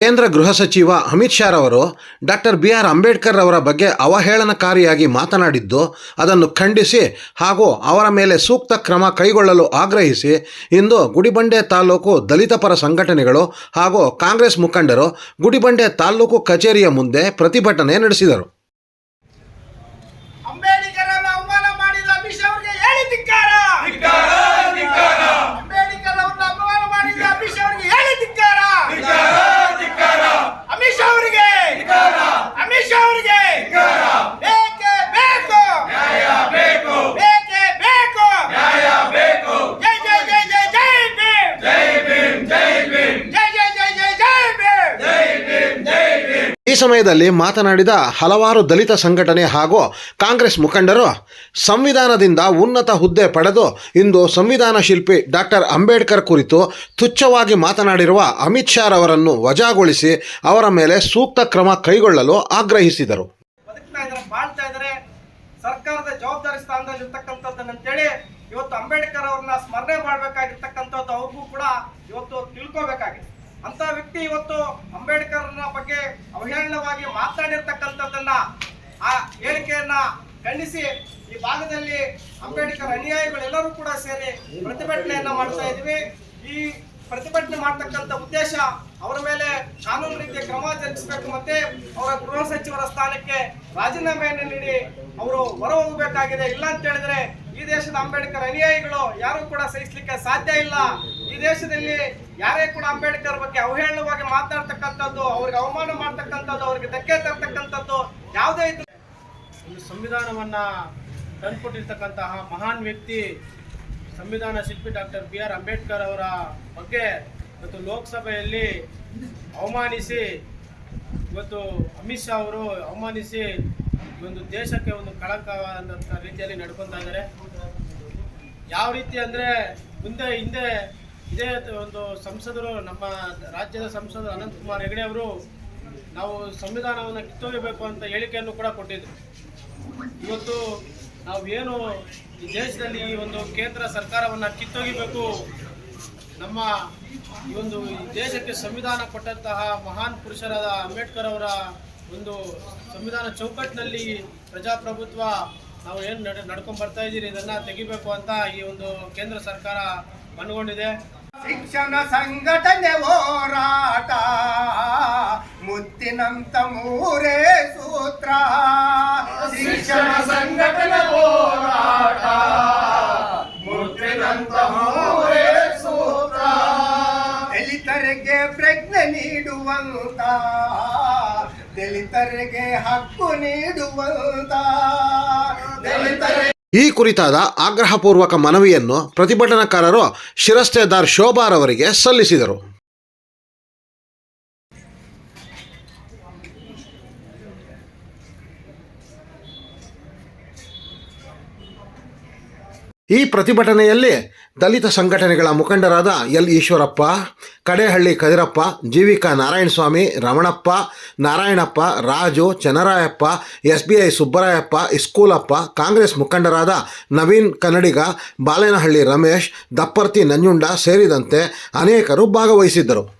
ಕೇಂದ್ರ ಗೃಹ ಸಚಿವ ಅಮಿತ್ ಶಾ ರವರು ಡಾಕ್ಟರ್ ಬಿ ಆರ್ ಅಂಬೇಡ್ಕರ್ ಅವರ ಬಗ್ಗೆ ಅವಹೇಳನಕಾರಿಯಾಗಿ ಮಾತನಾಡಿದ್ದು, ಅದನ್ನು ಖಂಡಿಸಿ ಹಾಗೂ ಅವರ ಮೇಲೆ ಸೂಕ್ತ ಕ್ರಮ ಕೈಗೊಳ್ಳಲು ಆಗ್ರಹಿಸಿ ಇಂದು ಗುಡಿಬಂಡೆ ತಾಲೂಕು ದಲಿತ ಪರ ಸಂಘಟನೆಗಳು ಹಾಗೂ ಕಾಂಗ್ರೆಸ್ ಮುಖಂಡರು ಗುಡಿಬಂಡೆ ತಾಲೂಕು ಕಚೇರಿಯ ಮುಂದೆ ಪ್ರತಿಭಟನೆ ನಡೆಸಿದರು ಅಂಬೇಡ್ಕರನ್ನ ಅವಮಾನ ಮಾಡಿದ ಅಮಿತ್ ಶಾ ಅವರಿಗೆ ಹೇಳಿ ಧಿಕ್ಕಾರ ಅಂಬೇಡ್ಕರ್ ಅವ್ರನ್ನ ಅವಮಾನ ಮಾಡಿದ ಅಮಿತ್ ಶಾ ಅವರಿಗೆ ಹೇಳಿ ಧಿಕ್ಕಾರ ಅಮಿತ್ ಶಾ ಅವರಿಗೆ ಅಮಿತ್ ಶಾ ಅವರಿಗೆ ಬೇಕೇ ಬೇಕು ಬೇಕೇ ಬೇಕು ಜೈ ಜೈ ಜೈ ಜೈ ಜೈ ಭೀಮ್ ಜೈ ಜೈ ಜೈ ಜೈ ಜೈ ಭೀಮ್ ಈ ಸಮಯದಲ್ಲಿ ಮಾತನಾಡಿದ ಹಲವಾರು ದಲಿತ ಸಂಘಟನೆ ಹಾಗೂ ಕಾಂಗ್ರೆಸ್ ಮುಖಂಡರು ಸಂವಿಧಾನದಿಂದ ಉನ್ನತ ಹುದ್ದೆ ಪಡೆದು ಇಂದು ಸಂವಿಧಾನ ಶಿಲ್ಪಿ ಡಾಕ್ಟರ್ ಅಂಬೇಡ್ಕರ್ ಕುರಿತು ತುಚ್ಛವಾಗಿ ಮಾತನಾಡಿರುವ ಅಮಿತ್ ಶಾ ರವರನ್ನು ವಜಾಗೊಳಿಸಿ ಅವರ ಮೇಲೆ ಸೂಕ್ತ ಕ್ರಮ ಕೈಗೊಳ್ಳಲು ಆಗ್ರಹಿಸಿದರು. ಸರ್ಕಾರದ ಜವಾಬ್ದಾರಿ ಸ್ಥಾನದಲ್ಲಿ ಇರ್ತಕ್ಕಂಥದ್ದನ್ನಂತೇಳಿ ಇವತ್ತು ಅಂಬೇಡ್ಕರ್ ಅವ್ರನ್ನ ಸ್ಮರಣೆ ಮಾಡ್ಬೇಕಾಗಿರ್ತಕ್ಕಂಥದ್ದು ಅವ್ರಿಗೂ ಕೂಡ ಇವತ್ತು ತಿಳ್ಕೋಬೇಕಾಗಿದೆ. ಅಂತ ವ್ಯಕ್ತಿ ಇವತ್ತು ಅಂಬೇಡ್ಕರ್ನ ಬಗ್ಗೆ ಅವಹೇಳನವಾಗಿ ಮಾತನಾಡಿರ್ತಕ್ಕಂಥದ್ದನ್ನ ಆ ಹೇಳಿಕೆಯನ್ನ ಖಂಡಿಸಿ ಈ ಭಾಗದಲ್ಲಿ ಅಂಬೇಡ್ಕರ್ ಅನುಯಾಯಿಗಳೆಲ್ಲರೂ ಕೂಡ ಸೇರಿ ಪ್ರತಿಭಟನೆಯನ್ನ ಮಾಡ್ತಾ ಇದ್ವಿ ಈ ಪ್ರತಿಭಟನೆ ಮಾಡ್ತಕ್ಕಂಥ ಉದ್ದೇಶ ಅವರ ಮೇಲೆ ಕಾನೂನು ರೀತಿಯ ಕ್ರಮ ಜರುಗಿಸಬೇಕು ಮತ್ತೆ ಅವರ ಗೃಹ ಸಚಿವರ ಸ್ಥಾನಕ್ಕೆ ರಾಜೀನಾಮೆಯನ್ನು ನೀಡಿ ಅವರು ಹೊರ ಹೋಗಬೇಕಾಗಿದೆ ಇಲ್ಲ ಅಂತ ಹೇಳಿದ್ರೆ ಈ ದೇಶದ ಅಂಬೇಡ್ಕರ್ ಅನುಯಾಯಿಗಳು ಯಾರು ಕೂಡ ಸಹಿಸಲಿಕ್ಕೆ ಸಾಧ್ಯ ಇಲ್ಲ. ಈ ದೇಶದಲ್ಲಿ ಯಾರೇ ಕೂಡ ಅಂಬೇಡ್ಕರ್ ಬಗ್ಗೆ ಅವಹೇಳನವಾಗಿ ಮಾತಾಡ್ತಕ್ಕಂಥದ್ದು ಅವ್ರಿಗೆ ಅವಮಾನ ಮಾಡ್ತಕ್ಕಂಥದ್ದು, ಅವ್ರಿಗೆ ಧಕ್ಕೆ ತರ್ತಕ್ಕಂಥದ್ದು ಯಾವುದೇ ಒಂದು ಸಂವಿಧಾನವನ್ನ ತಂದುಕೊಟ್ಟಿರ್ತಕ್ಕಂತಹ ಮಹಾನ್ ವ್ಯಕ್ತಿ, ಸಂವಿಧಾನ ಶಿಲ್ಪಿ ಡಾಕ್ಟರ್ ಬಿ ಆರ್ ಅಂಬೇಡ್ಕರ್ ಅವರ ಬಗ್ಗೆ ಇವತ್ತು ಲೋಕಸಭೆಯಲ್ಲಿ ಅವಮಾನಿಸಿ, ಇವತ್ತು ಅಮಿತ್ ಶಾ ಅವರು ಅವಮಾನಿಸಿ ಒಂದು ದೇಶಕ್ಕೆ ಒಂದು ಕಳಂಕವಾದಂಥ ರೀತಿಯಲ್ಲಿ ನಡ್ಕೊತಾ ಇದ್ದಾರೆ. ಯಾವ ರೀತಿ ಅಂದರೆ ಮುಂದೆ ಹಿಂದೆ ಇದೇ ಒಂದು ಸಂಸದರು, ನಮ್ಮ ರಾಜ್ಯದ ಸಂಸದರು ಅನಂತಕುಮಾರ್ ಹೆಗಡೆ ಅವರು ನಾವು ಸಂವಿಧಾನವನ್ನು ಕಿತ್ತೊಗಿಬೇಕು ಅಂತ ಹೇಳಿಕೆಯನ್ನು ಕೂಡ ಕೊಟ್ಟಿದ್ರು. ಇವತ್ತು ನಾವು ಏನು ಈ ದೇಶದಲ್ಲಿ ಈ ಒಂದು ಕೇಂದ್ರ ಸರ್ಕಾರವನ್ನು ಕಿತ್ತೊಗಿಬೇಕು, ನಮ್ಮ ಈ ಒಂದು ದೇಶಕ್ಕೆ ಸಂವಿಧಾನ ಕೊಟ್ಟಂತಹ ಮಹಾನ್ ಪುರುಷರಾದ ಅಂಬೇಡ್ಕರ್ ಅವರ ಒಂದು ಸಂವಿಧಾನ ಚೌಕಟ್ಟಿನಲ್ಲಿ ಪ್ರಜಾಪ್ರಭುತ್ವ ನಾವು ಏನು ನಡ್, ನಡ್ಕೊಂಡ್ ಬರ್ತಾ ಇದ್ದೀರಿ, ಇದನ್ನು ತೆಗಿಬೇಕು ಅಂತ ಈ ಒಂದು ಕೇಂದ್ರ ಸರ್ಕಾರ ಮನಗೊಂಡಿದೆ. ಶಿಕ್ಷಣ ಸಂಘಟನೆ ಹೋರಾಟ, ಮುತ್ತಿನಂತ ಮೂರೇ ಸೂತ್ರ. ಶಿಕ್ಷಣ ಸಂಘಟನೆ ಹೋರಾಟ, ಮುತ್ತಿನಂತ ಮೂರೇ ಸೂತ್ರ. ದಲಿತರಿಗೆ ಪ್ರಜ್ಞೆ ನೀಡುವಂತ, ದಲಿತರಿಗೆ ಹಕ್ಕು ನೀಡುವಂತ. ಈ ಕುರಿತಾದ ಆಗ್ರಹಪೂರ್ವಕ ಮನವಿಯನ್ನು ಪ್ರತಿಭಟನಾಕಾರರು ಶಿರಸ್ತೆದಾರ್ ಶೋಭಾರವರಿಗೆ ಸಲ್ಲಿಸಿದರು. ಈ ಪ್ರತಿಭಟನೆಯಲ್ಲಿ ದಲಿತ ಸಂಘಟನೆಗಳ ಮುಖಂಡರಾದ L Eshwarappa, Kadehalli Kadirappa, Jeevika Narayanaswamy, Ramanappa, Narayanappa, Raju, Channarayappa S B I Subbarayappa, Iskoolappa, Congress ಮುಖಂಡರಾದ ನವೀನ್ ಕನ್ನಡಿಗ ಬಾಲೇನಹಳ್ಳಿ ರಮೇಶ್, ದಪ್ಪರ್ತಿ ನಂಜುಂಡ ಸೇರಿದಂತೆ ಅನೇಕರು ಭಾಗವಹಿಸಿದ್ದರು.